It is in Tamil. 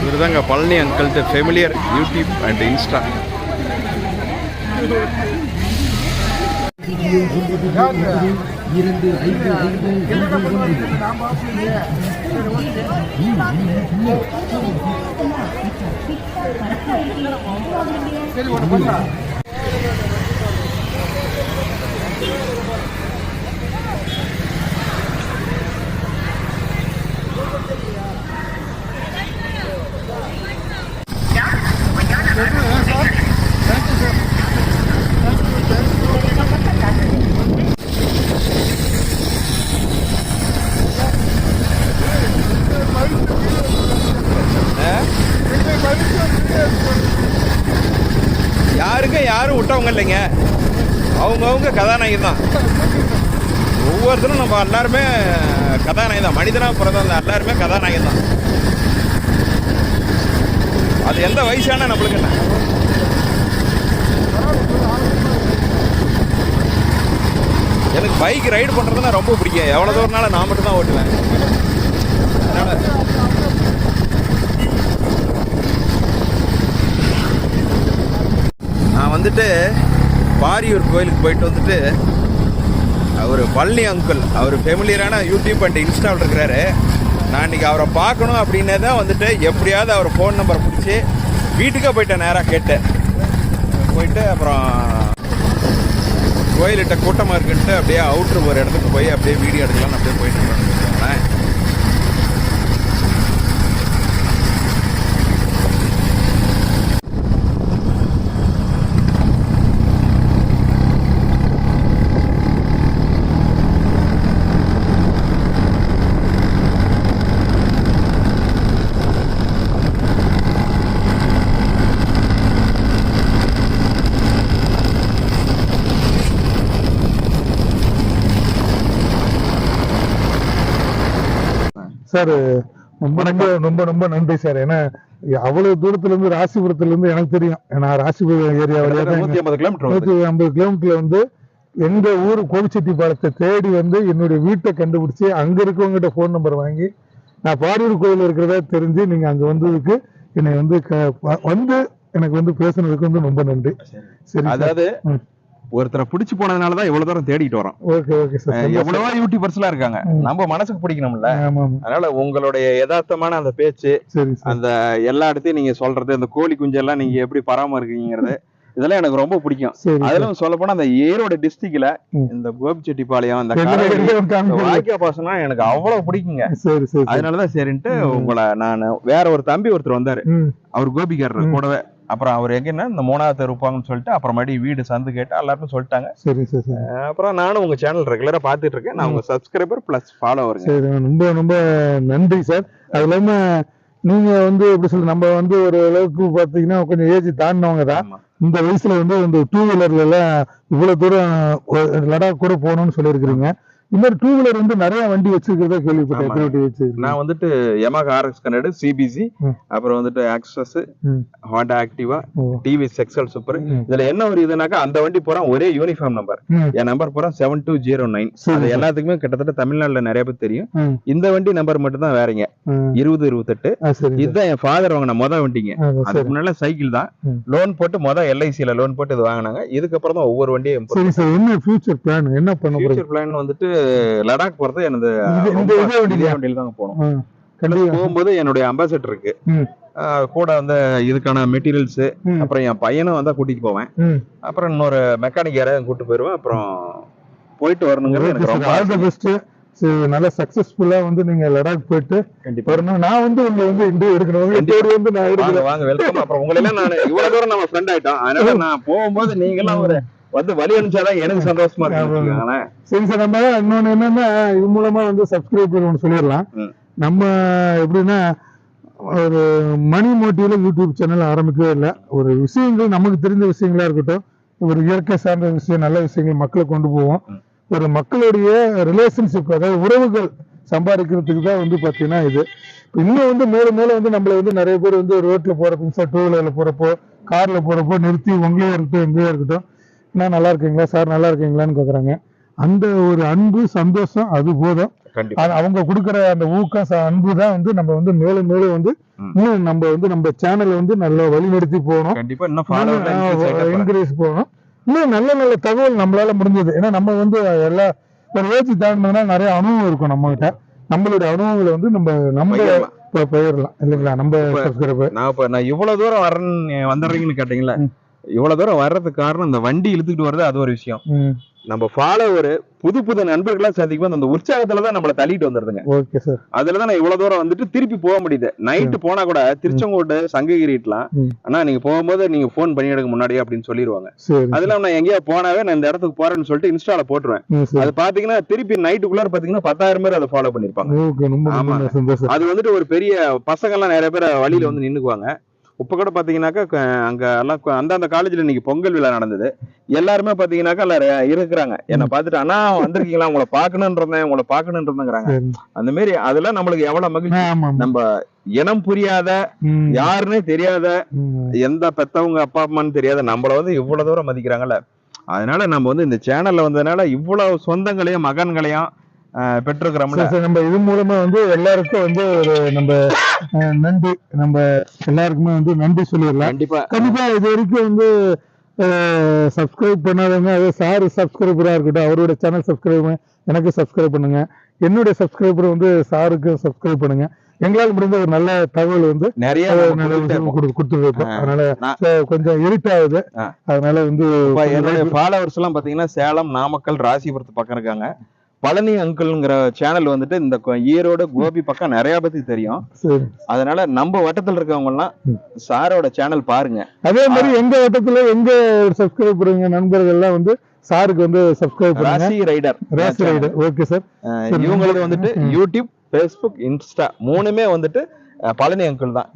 இவர் தாங்க Palani uncle the familiar YouTube and Insta யாருக்கும் யாரும் விட்டவங்க இல்லைங்க. அவங்கவுங்க கதாநாயகி தான். ஒவ்வொருத்தரும் நம்ம எல்லாருமே கதாநாயகி தான். மனிதனாக பிறந்த எல்லாருமே கதாநாயகி தான். அது எந்த வயசான நம்மளுக்கு என்ன? எனக்கு பைக் ரைடு பண்ணுறதுனா ரொம்ப பிடிக்கும். எவ்வளோ தூரம்னால நான் மட்டும் தான் ஓட்டுவேன் அதனால நான் வந்துட்டு பாரியூர் கோயிலுக்கு போயிட்டு வந்துட்டு அவர் பழனி அங்கிள் அவர் ஃபெமிலியரான யூடியூப் அண்ட் இன்ஸ்டாவில் இருக்கிறாரு. நான் இன்னைக்கு அவரை பார்க்கணும் அப்படின்னே தான் வந்துட்டு எப்படியாவது அவர் ஃபோன் நம்பர் பிடிச்சி வீட்டுக்கே போயிட்டேன் நேராக கேட்டேன். போயிட்டு அப்புறம் கோயில்கிட்ட கூட்டமாக இருக்குன்ட்டு அப்படியே அவுட்ரு ஒரு இடத்துக்கு போய் அப்படியே வீடியோ எடுக்கலாம்னு அப்படியே போயிட்டு இருக்கேன்னு சார் ரொம்ப ரொம்ப ரொம்ப ரொம்ப நன்றி சார். ஏன்னா அவ்வளவு தூரத்துல இருந்து ராசிபுரத்துல இருந்து எனக்கு தெரியும். நான் ராசிபுரம் ஏரியா வழியா தான் நூற்றி ஐம்பது கிலோமீட்டர் வருது நூத்தி ஐம்பது கிலோமீட்டர்ல வந்து எங்க ஊர் கோபிச்செட்டிப்பாளையத்தை தேடி வந்து என்னுடைய வீட்டை கண்டுபிடிச்சு அங்க இருக்கவங்ககிட்ட ஃபோன் நம்பர் வாங்கி நான் பாரியூர் கோயில் இருக்கிறதா தெரிஞ்சு நீங்க அங்க வந்ததுக்கு என்னை வந்து வந்து எனக்கு வந்து பேசுனதுக்கு வந்து ரொம்ப நன்றி. சரி. அதாவது. ஒருத்தரை பிடிச்சு போனதுனால தான் இவ்வளவு தூரம் தேடிட்டு வரோம் எவ்வளவோ யூடியூபர்ஸ்லாம் இருக்காங்க ம். நம்ம மனசுக்கு பிடிக்கணும்ல அதனால உங்களுடைய யதார்த்தமான அந்த பேச்சு அந்த எல்லா இடத்தையும் நீங்க சொல்றது இந்த கோழி குஞ்செல்லாம் நீங்க எப்படி பராமரிக்கிறீங்கிறது இதெல்லாம் எனக்கு ரொம்ப பிடிக்கும். அதுல சொல்ல போனா அந்த ஈரோடு டிஸ்ட்ரிக்ட்ல. இந்த கோபிச்செட்டிப்பாளையம் இந்த? வாய்க்கா பாசனம் எனக்கு அவ்வளவு பிடிக்குங்க. அதனாலதான் சரின்ட்டு. உங்களை நான் வேற ஒரு தம்பி ஒருத்தர் வந்தாரு அவர் கோபிக்காரர். கூடவே அப்புறம் அவர் எங்கன்னா இந்த மூணாவது இருப்பாங்கன்னு சொல்லிட்டு அப்புறமேடி வீடு சந்து கேட்டு எல்லாருமே சொல்லிட்டாங்க. சரி சரி சரி. அப்புறம் நானும் உங்க சேனல் ரெகுலரா பாத்துட்டு இருக்கேன். நான் உங்க சப்ஸ்கிரைபர் பிளஸ் ஃபாலோவருங்க சரி ரொம்ப ரொம்ப நன்றி சார் அது இல்லாம நீங்க வந்து எப்படி சொல்ல நம்ம வந்து ஒரு அளவுக்கு பாத்தீங்கன்னா கொஞ்சம் ஏஜ் தாண்டினவங்க தான். இந்த வயசுல வந்து இந்த டூ வீலர்ல எல்லாம் இவ்வளவு தூரம் லடாக் கூட போகணும்னு சொல்லியிருக்கிறீங்க. இந்த மாதிரி டூ வீலர் வந்து நிறைய வண்டி வச்சிருக்கிறதா கேள்விப்பட்டேன் வச்சிருக்கீங்க நான் வந்துட்டு Yamaha RX ஹண்ட்ரட் சிபிசி. அப்புறம் வந்துட்டு Access. Honda Activa. TV XL super. இதுல என்ன ஒரு இதுனாக்கா அந்த வண்டி பூரா ஒரே யூனிஃபார்ம் நம்பர். என் நம்பர் பூரா செவன் டூ ஜீரோ நைன் அது. எல்லாத்துக்குமே கிட்டத்தட்ட தமிழ்நாட்டுல நிறைய பேர் தெரியும். இந்த வண்டி நம்பர் மட்டும் தான் வேறங்க. இருபது இருபத்தெட்டு. இதுதான் என் ஃபாதர் வாங்கின மொத வண்டிங்க அதுக்கு முன்னால சைக்கிள் தான். லோன் போட்டு மொத எல்ஐசில லோன் போட்டு இது வாங்கினாங்க இதுக்கப்புறம் தான் ஒவ்வொரு வண்டியும் என்ன ஃபியூச்சர் பிளான் என்ன பண்ண ஃபியூச்சர் பிளான் வந்துட்டு லடாக் போறது எனது வண்டியில? ஆ, கண்டிப்பா போகும்போது என்னுடைய அம்பாசடர் இருக்கு ம். ஆஹ் கூட வந்து இதுக்கான மெட்டீரியல்ஸ். அப்புறம் என் பையனும் வந்தா கூட்டிட்டு போவேன். அப்புறம் இன்னொரு மெக்கானிக் யாரையும் கூட்டு போயிருவேன் அப்புறம் போயிட்டு வரணுங்கிறது எனக்கு ரொம்ப. பெஸ்ட் நல்ல சக்சஸ்ஃபுல்லா வந்து நீங்க லடாக் போயிட்டு கண்டிப்பா வரணும் நான் வந்து உங்களை வந்து இன்டர்வியூ எடுக்கணும். தேடி வந்து நான் எடுக்கிறேன் வாங்க வெல்கம் அப்புறம் உங்களை எல்லாம் நான் இவ்வளவு தூரம் நம்ம ஃப்ரெண்ட் ஆயிட்டோம் அதனால நான் போகும்போது நீங்க எல்லாம் ஒரு வந்து வழி அனுப்பிச்சாதான் எனக்கு சந்தோஷமா. இருக்கு சரி சார் நம்ம இன்னொன்னு என்னன்னா இது மூலமா வந்து சப்ஸ்கிரைபர் ஒன்று சொல்லிடலாம். நம்ம எப்படின்னா ஒரு மணி மோட்டிவ்ல யூடியூப் சேனல் ஆரம்பிக்கவே இல்லை ஒரு விஷயங்கள் நமக்கு தெரிஞ்ச விஷயங்களா இருக்கட்டும் ஒரு இயற்கை சார்ந்த விஷயம் நல்ல விஷயங்கள் மக்களுக்கு கொண்டு போவோம். ஒரு மக்களுடைய ரிலேஷன்ஷிப் அதாவது உறவுகள் சம்பாதிக்கிறதுக்கு தான் வந்து பார்த்தீங்கன்னா இது இன்னும் வந்து மேலும் மேலும் வந்து நம்மள வந்து நிறைய பேர் வந்து ரோட்ல போறப்போ சார் டூ வீலர்ல போறப்போ கார்ல போறப்போ நிறுத்தி உங்களே இருக்கட்டும் எங்கேயோ இருக்கட்டும் என்ன நல்லா இருக்கீங்களா? சார் நல்லா இருக்கீங்களான்னு கேக்குறாங்க. அந்த ஒரு அன்பு சந்தோஷம் அது போதும். அவங்க கொடுக்குற அந்த ஊக்கம் அன்பு தான் வந்து நம்ம வந்து மேலும் மேலும் வந்து. இன்னும் நம்ம வந்து நம்ம சேனலை வந்து நல்லா வழிநடத்தி போகணும். என்கரேஜ் போகணும். இன்னும் நல்ல நல்ல தகவல் நம்மளால முடிஞ்சது. ஏன்னா நம்ம வந்து எல்லா ஒரு ஏஜ் தாண்டினதுனால நிறைய அனுபவம் இருக்கும் நம்ம கிட்ட நம்மளுடைய அனுபவங்களை வந்து நம்ம நம்ம பகிரலாம். ப- பகிரலாம் இல்லைங்களா? நம்ம சப்ஸ்கிரைபர் நான் இப்ப நான் இவ்வளவு தூரம் வரேன்னு வந்துடுறீங்கன்னு கேட்டீங்களா. இவ்வளவு தூரம் வர்றதுக்கு காரணம் இந்த வண்டி இழுத்துக்கிட்டு வர்றது அது ஒரு விஷயம். நம்ம ஃபாலோவர் புது புது நண்பர்களா சந்திக்கும் அந்த உற்சாகத்துல தான் நம்மள தள்ளிட்டு வந்துருதுங்க. ஓகே சார் அதுலதான் நான் இவ்வளவு தூரம் வந்துட்டு திருப்பி போக முடியுது. நைட்டு போனா கூட திருச்செங்கோட்டு சங்ககிரிட்டலாம். ஆனா நீங்க போகும்போது நீங்க போன் பண்ணி எடுக்க முன்னாடியே அப்படின்னு சொல்லிடுவாங்க அதுல நான் எங்கேயா போனாவே நான் இந்த இடத்துக்கு போறேன்னு சொல்லிட்டு இன்ஸ்டால போட்டுருவேன். அது பாத்தீங்கன்னா திருப்பி நைட்டுக்குள்ளார பாத்தீங்கன்னா பத்தாயிரம் பேர் அதை ஃபாலோ பண்ணிருப்பாங்க. சந்தோஷம். அது வந்துட்டு ஒரு பெரிய பசங்க எல்லாம் நிறைய பேர் வழியில வந்து நின்னுக்குவாங்க. இப்ப கூட பாத்தீங்கன்னாக்கா க- அங்க எல்லாம் அந்தந்த காலேஜ்ல இன்னைக்கு பொங்கல் விழா நடந்தது. எல்லாருமே பாத்தீங்கன்னாக்கா எல்லாரும் இருக்கிறாங்க. என்ன பார்த்துட்டு அண்ணா வந்திருக்கீங்களா? உங்களை பாக்கணும்ன்றதேன் உங்களை பாக்கணும்ன்றதுங்கிறாங்க சரி அந்த மாதிரி அதெல்லாம் நம்மளுக்கு எவ்வளவு மகிழ்ச்சி. நம்ம இனம் புரியாத யாருன்னே தெரியாத. எந்த பெத்தவங்க அப்பா அம்மான்னு தெரியாத நம்மள வந்து இவ்வளவு தூரம் மதிக்கிறாங்கல்ல. அதனால நம்ம வந்து இந்த சேனல்ல வந்ததுனால இவ்வளவு சொந்தங்களையும் மகன்களையும் பெற்றிருக்கிறோம்ல. நம்ம இது மூலமா வந்து எல்லாருக்கும் வந்து ஒரு நம்ம நன்றி. நம்ம எல்லாருக்குமே வந்து நன்றி சொல்லிடலாம். கண்டிப்பா. கண்டிப்பா இது வரைக்கும் வந்து சப்ஸ்கிரைப் பண்ணாதவங்க அதே சார் சப்ஸ்கிரைபரா இருக்கட்டும் அவரோட சேனல் சப்ஸ்கிரைப் எனக்கு சப்ஸ்கிரைப் பண்ணுங்க. என்னுடைய சப்ஸ்கிரைபர் வந்து சாருக்கு சப்ஸ்கிரைப் பண்ணுங்க. எங்களால் முடிந்த ஒரு நல்ல தகவல் வந்து நிறைய கொடுத்துட்டே இருப்போம். அதனால கொஞ்சம் இருட் ஆகுது. ஆ. அதனால வந்து என்னுடைய ஃபாலோவர்ஸ் எல்லாம் பாத்தீங்கன்னா சேலம் நாமக்கல் ராசிபுரத்து பக்கம் இருக்காங்க. பழனி அங்கிள்ங்கிற சேனல் வந்துட்டு இந்த ஈரோடு கோபி பக்கம் நிறைய பேத்துக்கு தெரியும். அதனால நம்ம வட்டத்துல இருக்கவங்க எல்லாம். சாரோட சேனல் பாருங்க. அதே மாதிரி எங்க வட்டத்துல எங்க சப்ஸ்கிரைப் பண்ணுங்க நண்பர்கள் எல்லாம் வந்து சாருக்கு வந்து சப்ஸ்கிரைப் பண்ணுங்க. ராசி ரைடர் ராசி ரைடர் ஓகே சார். இவங்களுக்கு வந்துட்டு யூடியூப் ஃபேஸ்புக் இன்ஸ்டா மூணுமே வந்துட்டு பழனி அங்கிள் தான்.